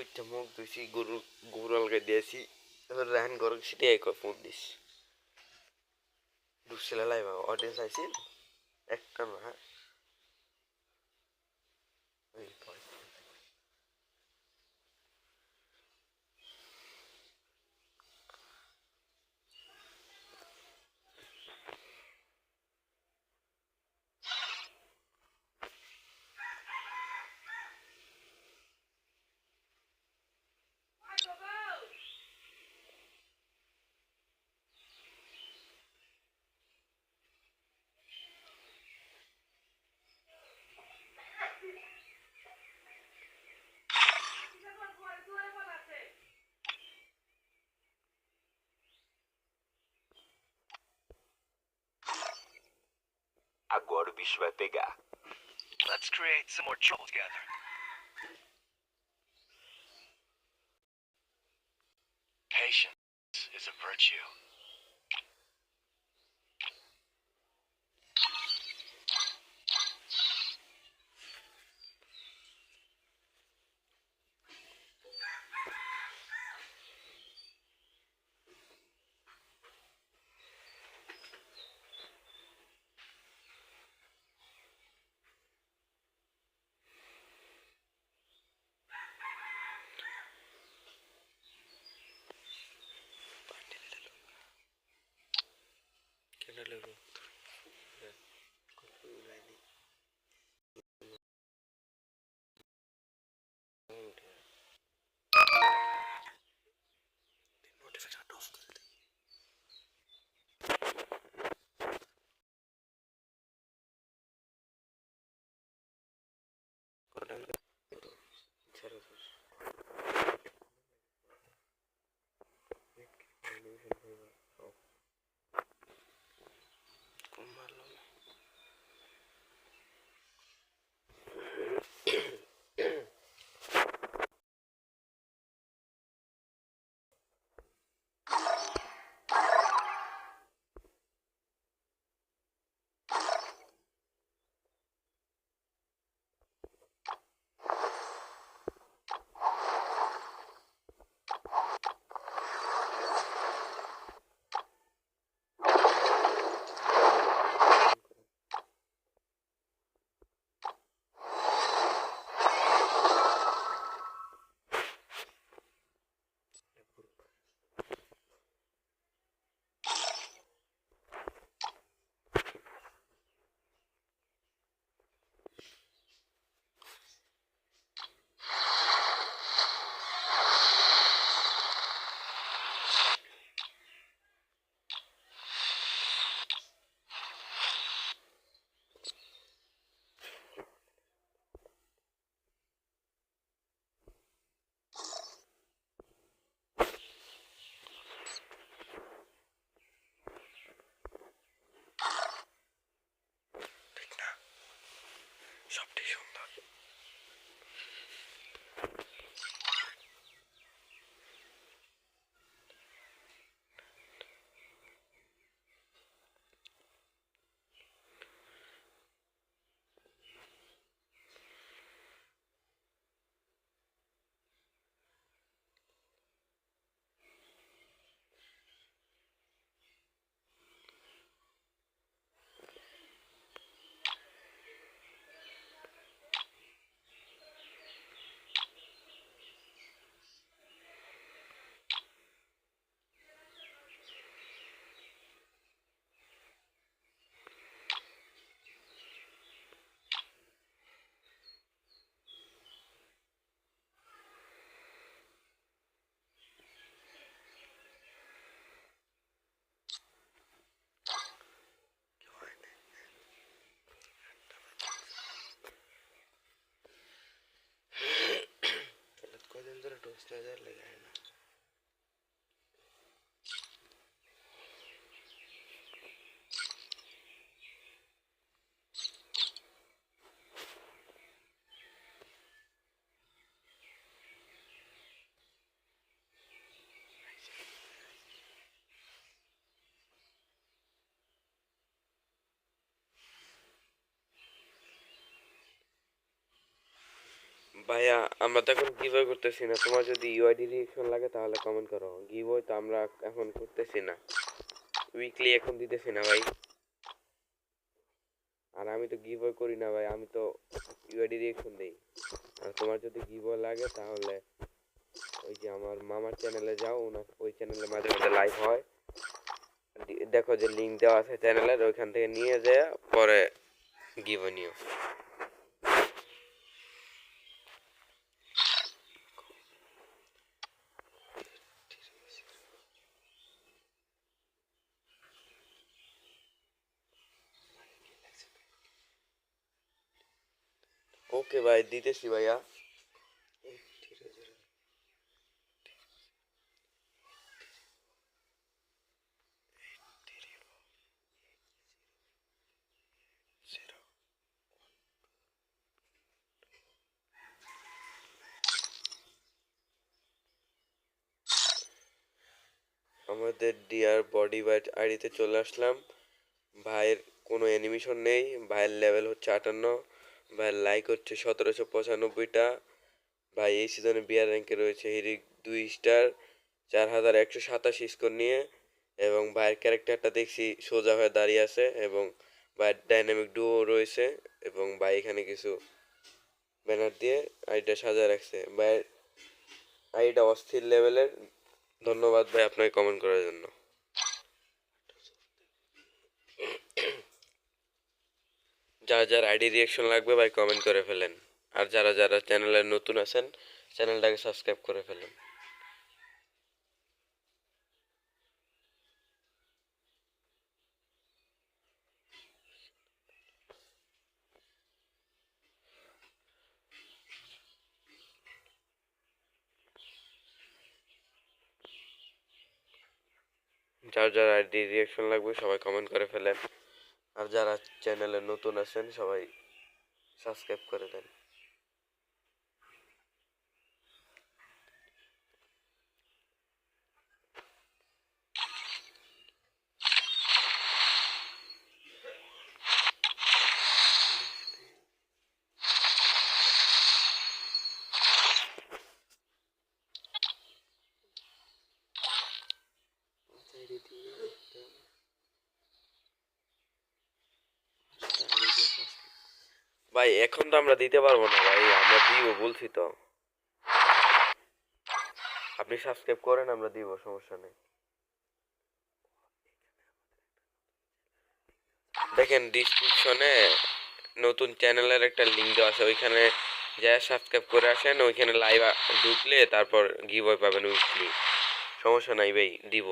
উঠতে মুখ ধুইছি, গরু গোবর আলগাই দিয়েছি তারপর রাহান ঘর সেটাই এক ফোন দিস। ঢুকছিল লাইভ অডিয়েন্স আইসিল? একটা না Agora o bicho vai pegar. Let's create some more trouble together. Patience is a virtue. Extra charge लगाया ভাইয়া, আমরা তো এখন গিভওয়ে করতেছি না। তোমার যদি ইউআইডি রিয়েকশন লাগে তাহলে কমেন্ট করো। গিভওয়ে তো আমরা এখন করতেছি না। উইকলি এখন দিতেছি না ভাই। আর আমি তো গিভওয়ে করি না ভাই, আমি তো ইউআইডি রিয়েকশন দেই। আর তোমার যদি গিভওয়ে লাগে তাহলে ওই যে আমার মামার চ্যানেলে যাও, ওনার, ওই চ্যানেলে মাঝে মাঝে লাইভ হয়। দেখো যে লিঙ্ক দেওয়া আছে চ্যানেলের ওইখান থেকে নিয়ে যেয়ে পরে গিভওয়ে নিও। ওকে ভাই দিতেছি ভাইয়া। আমাদের ডিয়ার বডি বাইট আইডিতে চলে আসলাম। ভাইয়ের কোনো অ্যানিমেশন নেই, ভাইয়ের লেভেল হচ্ছে আটান্ন। ভাইয়ের লাইক হচ্ছে সতেরোশো পঁচানব্বইটা। ভাই, এই সিজনে বিয়ার র্যাঙ্কে রয়েছে হিরিক দুই স্টার চার হাজার একশো সাতাশি স্কোর নিয়ে এবং ভাইয়ের ক্যারেক্টারটা দেখছি সোজা হয়ে দাঁড়িয়ে আছে এবং ভাইয়ের ডাইনামিক ডুও রয়েছে এবং ভাই এখানে কিছু ব্যানার দিয়ে আইডিটা সাজায় রাখছে। ভাইয়ের আইডিটা অস্থির লেভেলের ধন্যবাদ ভাই আপনাকে কমেন্ট করার জন্য। যার যার আইডি রিয়াকশন লাগবে ভাই কমেন্ট করে ফেলেন। আর যারা যারা চ্যানেলে নতুন আছেন চ্যানেলটাকে সাবস্ক্রাইব করে ফেলেন। যার যার আইডি রিয়াকশন লাগবে সবাই কমেন্ট করে ফেলেন। আর যারা চ্যানেলে নতুন আছেন সবাই সাবস্ক্রাইব করে দেন। ভাই, এখন তো আমরা দিতে পারব না ভাই, আমরা দিব, বলছি তো। আপনি সাবস্ক্রাইব করেন, আমরা দিব, সমস্যা নেই। দেখেন ডিসক্রিপশনে নতুন চ্যানেলের একটা লিঙ্ক দেওয়া আছে, ওইখানে যা সাবস্ক্রাইব করে আসেন, ওইখানে লাইভ ঢুকলে তারপর গিভ পাবেন উইকলি সমস্যা নাই ভাই, দিব।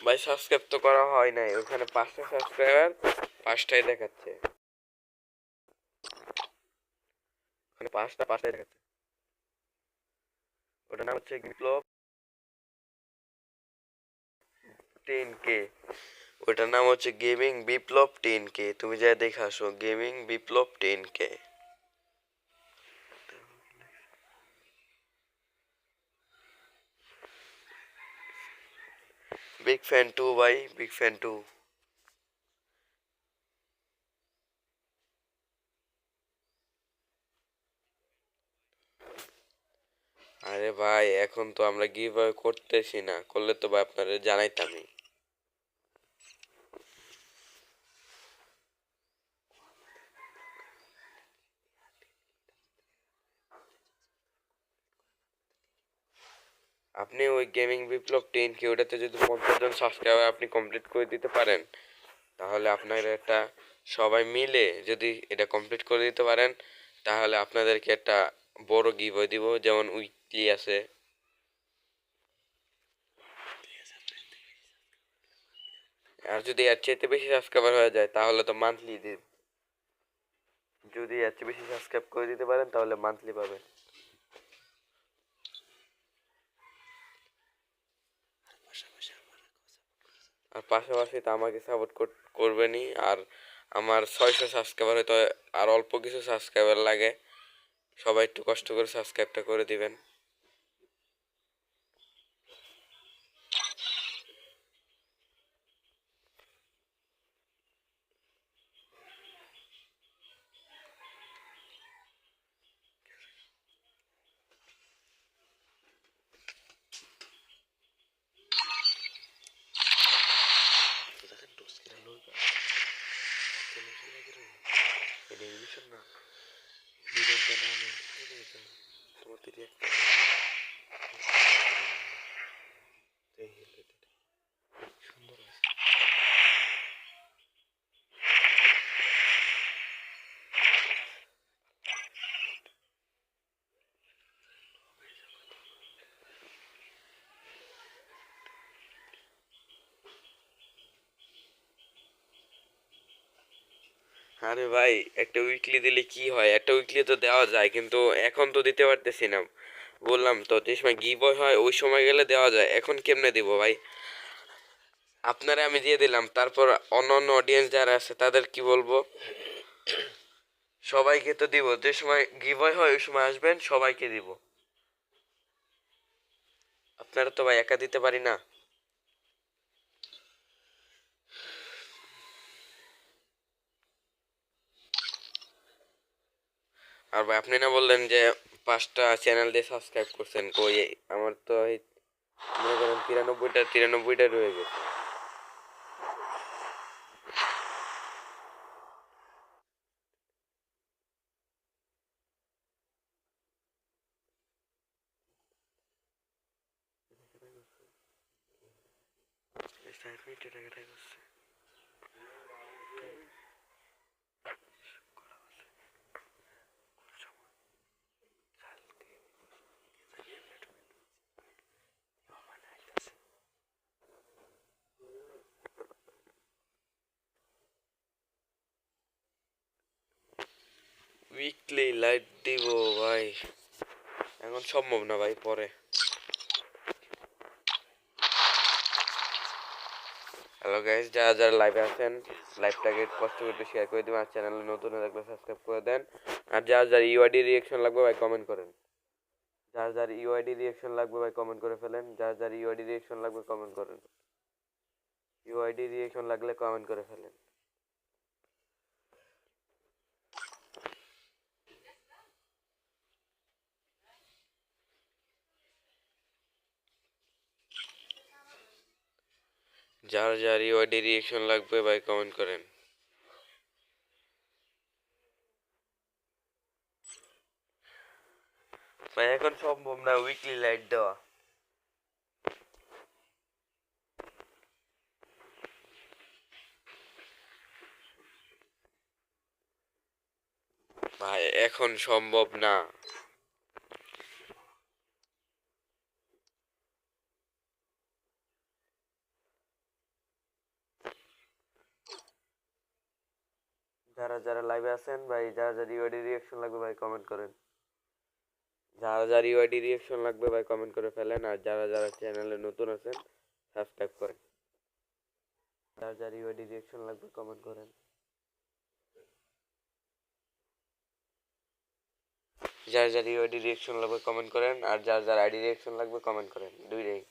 ভাই সাবস্ক্রাইব তো করা হয় নাই, ওখানে পাঁচটা সাবস্ক্রাইবার পাঁচটাই দেখাচ্ছে। ওখানে পাঁচটা, পাঁচটাই দেখাচ্ছে। ওটার নাম হচ্ছে বিপ্লব টেন কে ওটার নাম হচ্ছে গেমিং বিপ্লব টেন কে তুমি যা দেখে আসো গেমিং বিপ্লব টেন কে বিগ ফ্যান টু ভাই বিগ ফ্যান টু আরে ভাই, এখন তো আমরা গিভ করতেছি না। করলে তো ভাই আপনারা জানাইতামই। আপনি ওই গেমিং বিপ্লব টেন কে ওটাতে যদি পঞ্চাশ জন সাবস্ক্রাইবার আপনি কমপ্লিট করে দিতে পারেন, তাহলে আপনার একটা সবাই মিলে যদি এটা কমপ্লিট করে দিতে পারেন, তাহলে আপনাদেরকে একটা বড় গিভ দিব, যেমন উইকলি আছে। আর যদি এর চাইতে বেশি সাবস্ক্রাইবার হয়ে যায়, তাহলে তো মান্থলি দিব যদি এর চেয়ে বেশি সাবস্ক্রাইব করে দিতে পারেন, তাহলে মান্থলি পাবেন। আর পাশাপাশি তো আমাকে সাপোর্ট করবেনই। আর আমার ছয়শো সাবস্ক্রাইবার হয়তো আর অল্প কিছু সাবস্ক্রাইবার লাগে। সবাই একটু কষ্ট করে সাবস্ক্রাইবটা করে দিবেন। আরে ভাই, একটা উইকলি দিলে কি হয়? একটা উইকলি তো দেওয়া যায়, কিন্তু এখন তো দিতে পারতেছি না। বললাম তো, যে সময় গিভ হয়, ওই সময় গেলে দেওয়া যায়। এখন কেমনে দিব ভাই? আপনারা আমি দিয়ে দিলাম। তারপর অন্য অন্য অডিয়েন্স যারা আছে, তাদের কি বলব? সবাইকে তো দিব। যে সময় গিভ হয়, ওই সময় আসবেন, সবাইকে দিব। আপনারা তো ভাই একা দিতে পারি না। আর ভাই আপনি না বললেন যে পাঁচটা চ্যানেল দিয়ে সাবস্ক্রাইব করছেন, কই আমার তো মনে করেন তিরানব্বইটা তিরানব্বইটা রয়ে গেছে। উইকলি লাইট দিব ভাই। এখন সম্ভব না ভাই, পরে। হ্যালো গাইস যারা যারা লাইভে আছেন লাইভটাকে কষ্ট করে শেয়ার করে দিবেন, আর চ্যানেলে নতুন হয়ে থাকলে সাবস্ক্রাইব করে দেন। আর যার যার ইউআইডি রিয়াকশন লাগবে ভাই কমেন্ট করেন। যার যার ইউআইডি রিয়াকশন লাগবে ভাই কমেন্ট করে ফেলেন। যার যার ইউআইডি রিয়াকশন লাগবে কমেন্ট করেন। ইউআইডি রিয়াকশন লাগলে কমেন্ট করে ফেলেন। যার যার ইউআইডি রিয়াকশন লাগবে ভাই কমেন্ট করেন। ভাই এখন সম্ভব না উইকলি লাইট দেওয়া। ভাই এখন সম্ভব না যারা যারা লাইভে আছেন ভাই? যারা যারা ইউআইডি রিয়াকশন লাগবে ভাই কমেন্ট করেন। যারা যারা ইউআইডি রিয়াকশন লাগবে ভাই কমেন্ট করে ফেলেন। আর যারা যারা চ্যানেলে নতুন আছেন সাবস্ক্রাইব করেন। যারা যারা ইউআইডি রিয়াকশন লাগবে কমেন্ট করেন। যার যার ইউআইডি রিয়াকশন লাগবে কমেন্ট করেন। আর যার যার আইডি রিয়াকশন লাগবে কমেন্ট করেন। দুইটাই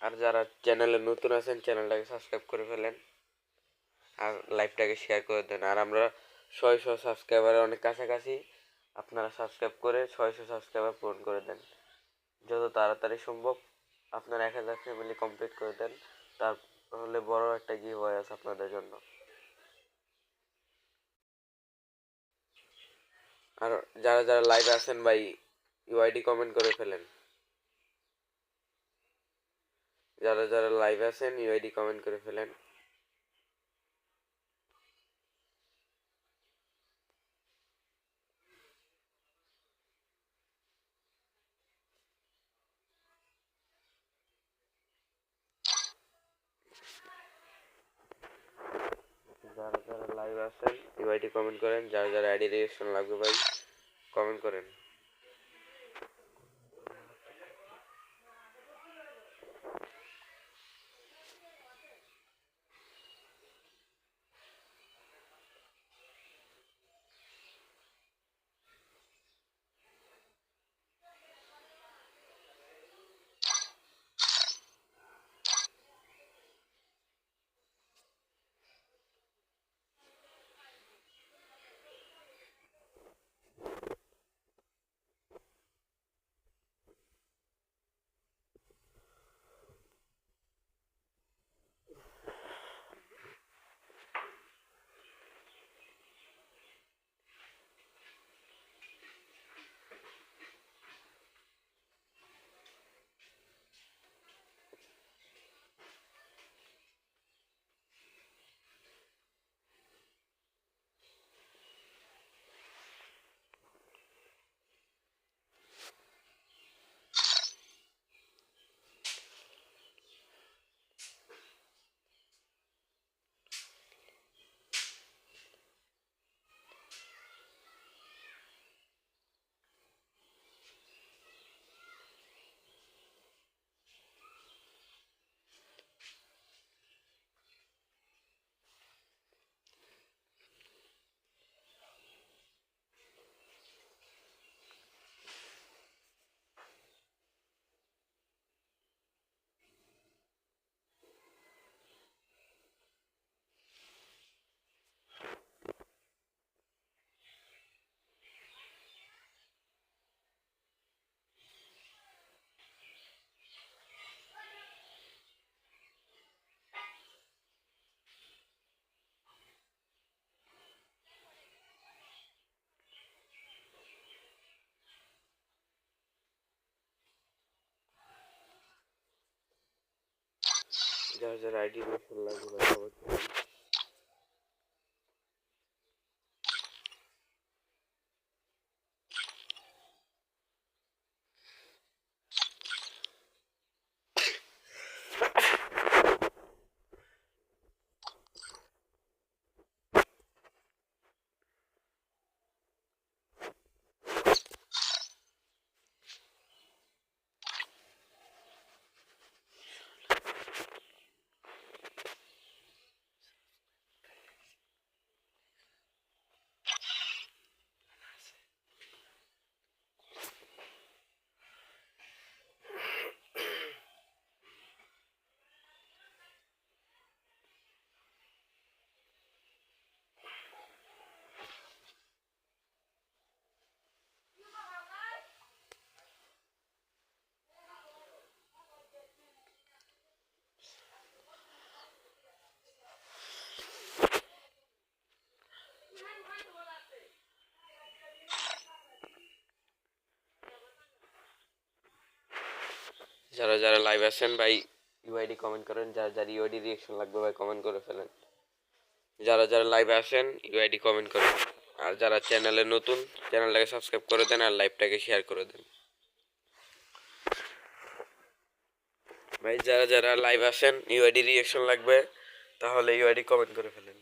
আর যারা চ্যানেলে নতুন আছেন চ্যানেলটাকে সাবস্ক্রাইব করে ফেলেন। আর লাইভটাকে শেয়ার করে দেন। আর আমরা ছয়শো সাবস্ক্রাইবারের অনেক কাছাকাছি, আপনারা সাবস্ক্রাইব করে ছয়শো সাবস্ক্রাইবার পূরণ করে দেন। যত তাড়াতাড়ি সম্ভব আপনারা এক হাজার ফ্যামিলি কমপ্লিট করে দেন। তার তাহলে বড় একটা গিভ আছে আপনাদের জন্য। আর যারা যারা লাইভে আছেন ভাই ইউআইডি কমেন্ট করে ফেলেন। যারা যারা লাইভে আছেন ইউআইডি কমেন্ট করে ফেলেন যারা যারা লাইভ আছেন ইউআইডি কমেন্ট করেন যারা যারা আইডি রিয়েকশন লাগবে ভাই কমেন্ট করেন। যারা যারা আইডি রিয়েকশন লাগবে যারা যারা লাইভ আছেন ভাই ইউআইডি কমেন্ট করেন। যারা যারা ইউআইডি রিয়েকশন লাগবে ভাই কমেন্ট করে ফেলেন। যারা যারা লাইভে আসেন ইউআইডি কমেন্ট করেন। আর যারা চ্যানেলে নতুন চ্যানেলটাকে সাবস্ক্রাইব করে দেন আর লাইভটাকে শেয়ার করে দেন। ভাই, যারা যারা লাইভ আসেন ইউআইডি রিয়েকশন লাগবে, তাহলে ইউআইডি কমেন্ট করে ফেলেন।